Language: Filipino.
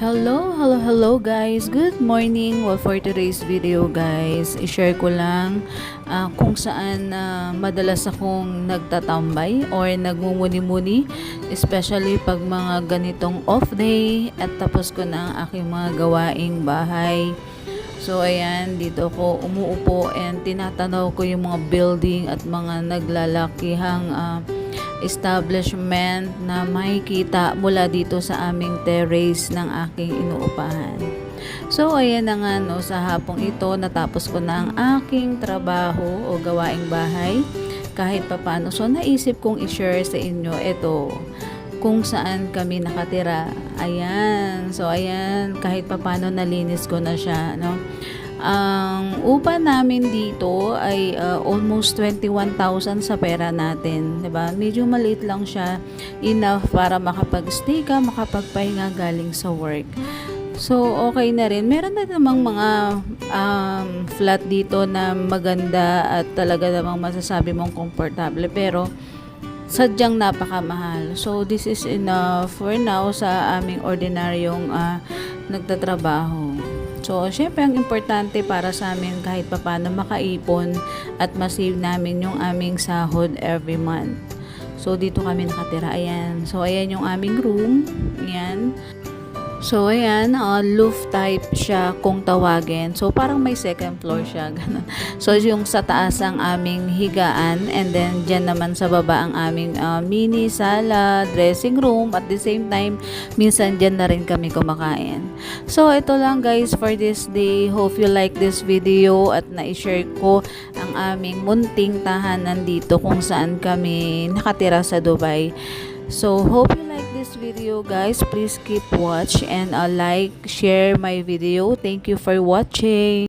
Hello, hello, hello guys. Good morning. Well, for today's video guys, i-share ko lang ah, kung saan ah, madalas akong nagtatambay or nagmumuni-muni, especially pag mga ganitong off day at tapos ko na ang aking mga gawaing bahay. So ayan, dito ako umuupo and tinatanaw ko yung mga building at mga naglalakihang ah, establishment na makikita mula dito sa aming terrace ng aking inuupahan. So, ayan na nga no, sa hapong ito, natapos ko na ang aking trabaho o gawaing bahay kahit papano. So, naisip kong i-share sa inyo ito kung saan kami nakatira. Ayan. So, ayan, kahit papano nalinis ko na siya, no? Ang upa namin dito ay uh, almost 21,000 sa pera natin, 'di ba? Medyo maliit lang siya, enough para makapag-stay ka, makapagpahinga galing sa work. So, okay na rin. Meron na namang mga um, flat dito na maganda at talaga namang masasabi mong komportable. Pero, sadyang napakamahal. So, this is enough for now sa aming ordinaryong ah, nagtatrabaho. So, syempre, ang importante para sa amin kahit papano makaipon at masave namin yung aming sahod every month. So, dito kami nakatira. Ayan. So, ayan yung aming room. Ayan. So, ayan, uh, roof type siya kung tawagin. So, parang may second floor siya. Ganun. So, yung sa taas ang aming higaan and then dyan naman sa baba ang aming uh, mini sala, dressing room. At the same time, minsan dyan na rin kami kumakain. So, ito lang guys for this day. Hope you like this video at na-share ko ang aming munting tahanan dito kung saan kami nakatira sa Dubai. So, hope you like this video guys. Please keep watch and uh, like, share my video. Thank you for watching.